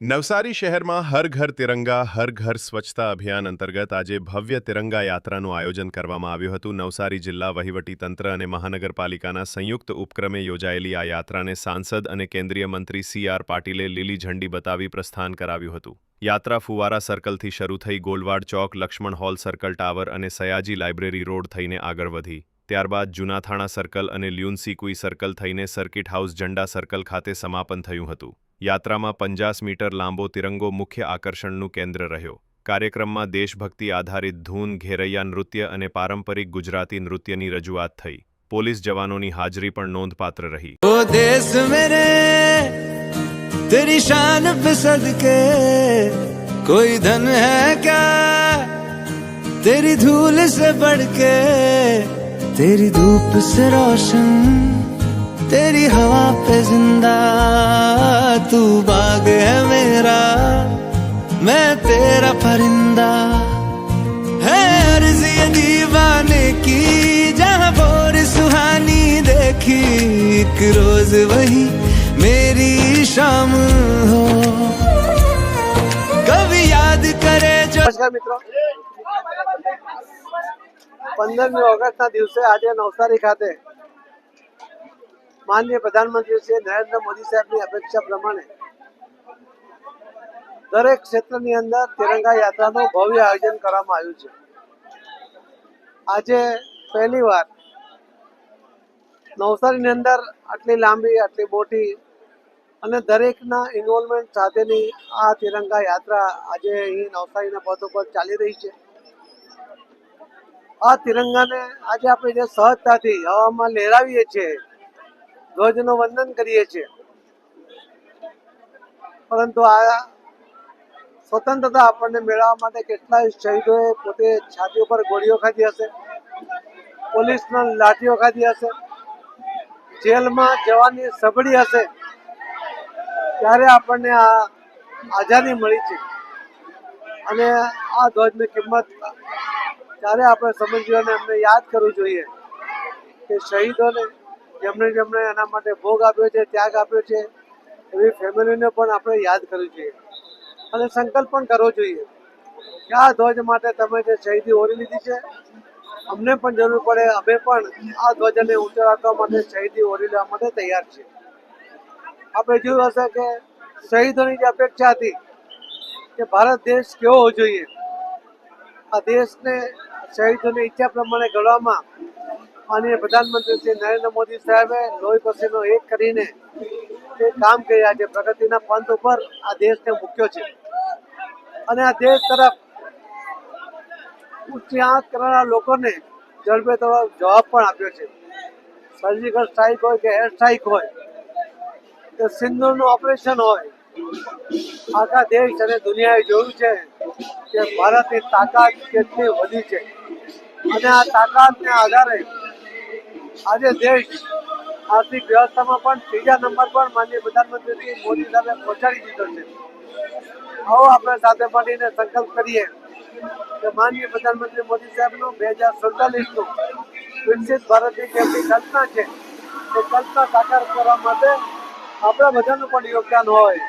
નવસારી શહેરમાં હર ઘર તિરંગા, હર ઘર સ્વચ્છતા અભિયાન અંતર્ગત આજે ભવ્ય તિરંગા યાત્રાનું આયોજન કરવામાં આવ્યું હતું. નવસારી જિલ્લા વહીવટીતંત્ર અને મહાનગરપાલિકાના સંયુક્ત ઉપક્રમે યોજાયેલી આ યાત્રાને સાંસદ અને કેન્દ્રીય મંત્રી સી આર પાટીલે લીલી ઝંડી બતાવી પ્રસ્થાન કરાવ્યું હતું. યાત્રા ફુવારા સર્કલથી શરૂ થઈ ગોલવાડ ચોક, લક્ષ્મણ હોલ સર્કલ ટાવર અને સયાજી લાઇબ્રેરી રોડ થઈને આગળ વધી. ત્યારબાદ જૂનાથાણા સર્કલ અને લ્યુન્સીકુઈ સર્કલ થઈને સર્કિટ હાઉસ ઝંડા સર્કલ ખાતે સમાપન થયું હતું. યાત્રામાં પંચાસ મીટર લાંબો તિરંગો મુખ્ય આકર્ષણનું કેન્દ્ર રહ્યો. કાર્યક્રમમાં દેશભક્તિ આધારિત ધૂન, ઘેરૈયા નૃત્ય અને પારંપરિક ગુજરાતી નૃત્યની રજૂઆત થઈ. પોલીસ જવાનોની હાજરી પણ નોંધપાત્ર રહી. તેરી શાન સદકે કોઈ ધન હૈ ક્યા? તેરી ધૂલ સે બઢ કે, તેરી ધૂપ સે રોશન तेरी हवा पे जिंदा तू बाग है मेरा मैं तेरा परिंदा है अर्ज ये दीवाने की जहाँ बोर सुहानी देखी एक रोज वही मेरी शाम हो कभी याद करे जो નમસ્કાર મિત્રો પંદરમી ઓગસ્ટના દિવસે આજે નવસારી ખાતે માનનીય પ્રધાનમંત્રી શ્રી નરેન્દ્ર મોદી સાહેબની અપેક્ષા પ્રમાણે દરેક ક્ષેત્રની અંદર તિરંગા યાત્રાનું ભવ્ય આયોજન કરવામાં આવ્યું છે. આજે પહેલી વાર નવસારીની અંદર આટલી લાંબી, આટલી મોટી અને દરેકના ઇન્વોલ્વમેન્ટ સાથેની આ તિરંગા યાત્રા આજે અહીં નવસારીના પદ ઉપર ચાલી રહી છે. આ તિરંગાને આજે આપણે જે સહજતાથી હવામાં લહેરાવીએ છીએ ધ્વજનું વંદન કરીએ છીએ. પરંતુ આ સ્વતંત્રતા આપણને મેળવવા માટે કેટલાય શહીદોએ પોતે છાતી ઉપર ગોળીઓ ખાધી હશે, પોલીસના લાઠીઓ ખાધી હશે, જેલમાં જવાની સબડી હશે, ત્યારે આપણને આ આઝાદી મળી છે. અને આ ધ્વજની કિંમત ત્યારે આપણે સમજવી અને એમને યાદ કરવું જોઈએ કે શહીદોને જેમણે જેમણે એના માટે ભોગ આપ્યો છે, ત્યાગ આપ્યો છે, એવી ફેમિલીને પણ આપણે યાદ કરવી જોઈએ. અને સંકલ્પ પણ કરવો જોઈએ કે આ ધ્વજ માટે તમે જે શહીદી ઓરી લીધી છે, અમને પણ જરૂર પડે, અમે પણ આ ધ્વજને ઊંચો રાખવા માટે શહીદી ઓરી લેવા માટે તૈયાર છીએ. આપણે જોયું હશે કે શહીદોની જે અપેક્ષા હતી કે ભારત દેશ કેવો હોવો જોઈએ, આ દેશને શહીદોની ઈચ્છા પ્રમાણે ઘડવામાં માનનીય પ્રધાનમંત્રી શ્રી નરેન્દ્ર મોદી સાહેબે લોહી પસીનો એક કરીને તે કામ કર્યા છે, પ્રગતિના પંથ ઉપર આ દેશને મૂક્યો છે. અને આ દેશ તરફ આંખ કરનારા લોકોને ઝડપે તરફ જવાબ પણ આપ્યો છે. સર્જિકલ સ્ટ્રાઇક હોય કે એર સ્ટ્રાઇક હોય, કે સિંદૂરનું ઓપરેશન હોય, આખા દેશ અને દુનિયાએ જોયું છે કે ભારતની તાકાત કેટલી વધી છે. અને આ તાકાતને આધારે આજે દેશ આર્થિક વ્યવસ્થામાં પણ ત્રીજા નંબર પર માનનીય પ્રધાનમંત્રી શ્રી મોદી સાહેબે પહોંચાડી દીધો છે. આવો આપણે સાથે મળીને સંકલ્પ કરીએ કે માનનીય પ્રધાનમંત્રી મોદી સાહેબનું બે હજાર સુડતાલીસનું વિકસિત ભારતની જે એમની કલ્પના છે, એ કલ્પના સાકાર કરવા માટે આપણા બધાનું પણ યોગદાન હોય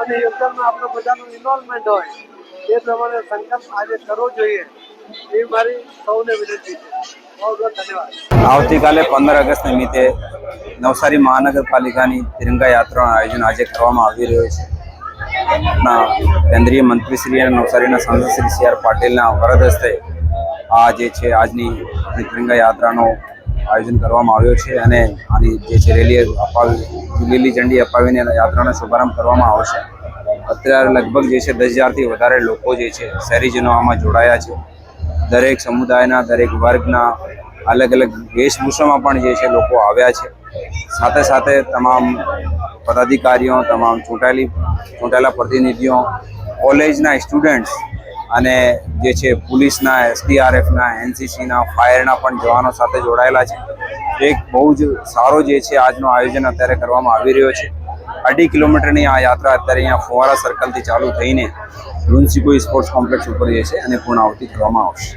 અને યોગદાનમાં આપણું બધાનું ઇન્વોલ્વમેન્ટ હોય, એ પ્રમાણે સંકલ્પ આજે કરવો જોઈએ, એ મારી સૌને વિનંતી છે. આવતીકાલે પંદર ઓગસ્ટ નિમિત્તે નવસારી મહાનગરપાલિકાની તિરંગા યાત્રાનું આયોજન આજે કરવામાં આવી રહ્યું છે. આપણા કેન્દ્રીય મંત્રીશ્રી અને નવસારીના સાંસદ શ્રી સી આર પાટીલના વરદ હસ્તે આ જે છે, આજની તિરંગા યાત્રાનું આયોજન કરવામાં આવ્યો છે અને આની જે છે, રેલી અપાવી, લીલી ઝંડી અપાવીને યાત્રાનો શુભારંભ કરવામાં આવશે. અત્યારે લગભગ જે છે, દસ હજારથી વધારે લોકો જે છે, શહેરીજનો આમાં જોડાયા છે. દરેક સમુદાયના, દરેક વર્ગના અલગ અલગ વેશભૂષામાં પણ જે છે લોકો આવ્યા છે. સાથે સાથે તમામ પદાધિકારીઓ, તમામ ચૂંટાયેલી, ચૂંટાયેલા પ્રતિનિધિઓ, કોલેજના સ્ટુડન્ટ્સ અને જે છે પોલીસના, એસડીઆરએફના, એનસીસીના, ફાયરના પણ જવાનો સાથે જોડાયેલા છે. એક બહુ જ સારો જે છે આજનો આયોજન અત્યારે કરવામાં આવી રહ્યો છે. અઢી કિલોમીટરની આ યાત્રા અત્યારે અહીંયા ફુવારા સર્કલથી ચાલુ થઈને લુન્સીકોઈ સ્પોર્ટ્સ કોમ્પ્લેક્સ ઉપર જશે અને પૂર્ણાવતી કરવામાં આવશે.